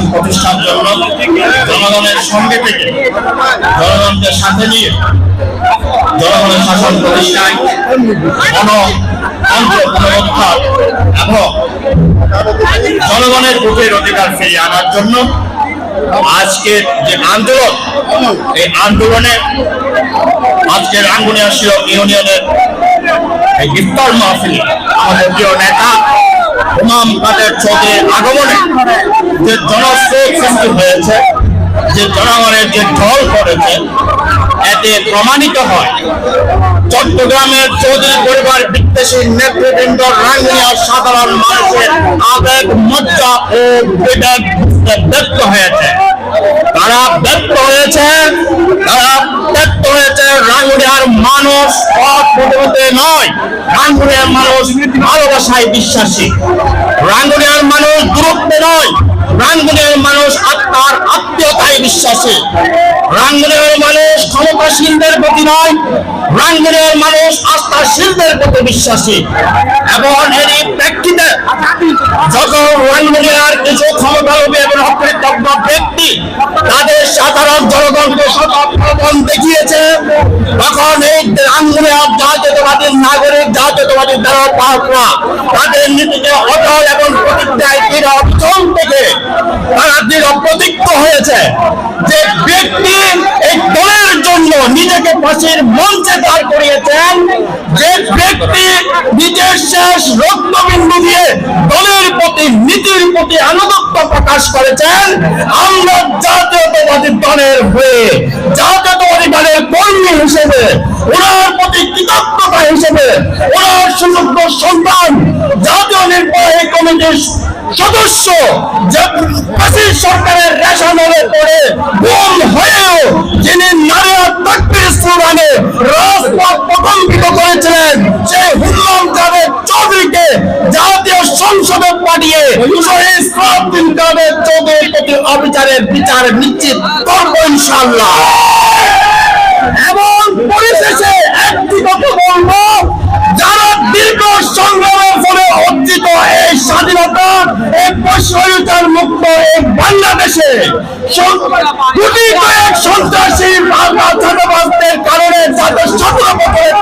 শাসন প্রতিষ্ঠার জন্য জনগণের সঙ্গে থেকে জনগণকে সাথে নিয়ে জনগণের শাসন প্রতিষ্ঠায় এবং জনগণের ভোটের অধিকার ফিরিয়ে আনার জন্য আজকের যে আন্দোলন, এই আন্দোলনে আজকের রাঙ্গুনিয়া শিরক ইউনিয়নের এই ইফতার মাহফিল, আমাদের প্রিয় নেতা ইমাম কাদের চৌধুরীর আগমনে যে সৃষ্টি হয়েছে, যে জনগণের যে ঢল পড়েছে এতে প্রমাণিত হয়। চট্টগ্রামের চৌধুরী পরিবার বিদ্বেষী নেতৃবৃন্দ রাঙ্গুনিয়ার সাধারণ মানুষের আবেগ, মজ্জা ও বিবেক ব্যক্ত হয়েছে। তারা ব্যক্ত হয়েছে তারা ব্যক্ত হয়েছে রাঙ্গুনিয়ার মানুষ নয়। রাঙ্গুনিয়ার মানুষ ভালোবাসায় বিশ্বাসী। রাঙ্গুনিয়ার মানুষ দূরত্বে নয়। রাঙ্গুনিয়ার মানুষ আত্মার আত্মীয়তায় বিশ্বাসী। রাঙ্গুনিয়ার মানুষ ক্ষমতাশীলদের প্রতি নয়। রাঙ্গুনিয়ার মানুষ আস্থাশীলদের প্রতি বিশ্বাসী। এবং এরই প্রেক্ষিতে যখন রাঙ্গুনিয়ার কিছু ক্ষমতালোভী এবং অকৃতজ্ঞ ব্যক্তি তাদের সাধারণ জনগণকে সতর্কপন দেখিয়েছে, তখন এই রাঙ্গুনিয়ার জাতীয়তাবাদী নাগরিক, জাতীয়তাবাদী দ্বারা পাহরা তাদের নীতিতে অটল এবং দৃঢ় অবিচল থেকে তারা দৃঢ় প্রতিজ্ঞ হয়েছে যে ব্যক্তি এই দলের জন্য নিজেকে মঞ্চে দাঁড় করিয়েছেন, যে ব্যক্তি নিজের শেষ রক্তবিন্দু দিয়ে দলের প্রতি, নীতির প্রতি আনুগত্য প্রকাশ করেছেন, আমরা জাতীয়তাবাদী দলের হয়ে কমিটির সদস্য ফাঁসির সরকারের রেশনের পরে গুম হয়েও যিনি নারী তাকবির স্লোগানে রাজপথ প্রকম্পিত করেছিলেন, সেই হুল্লাম জাভেদ চৌধুরীকে জাতীয় সংসদে পাঠিয়ে শহীদ সালাউদ্দিন কাদের চৌধুরীর প্রতি অবিচারের বিচার নিশ্চিত করব ইনশাল্লাহ বাংলাদেশে কোটি কয়েক সন্ত্রাসী ছাত্রবাসদের কারণে যাদের সতেরো বছরের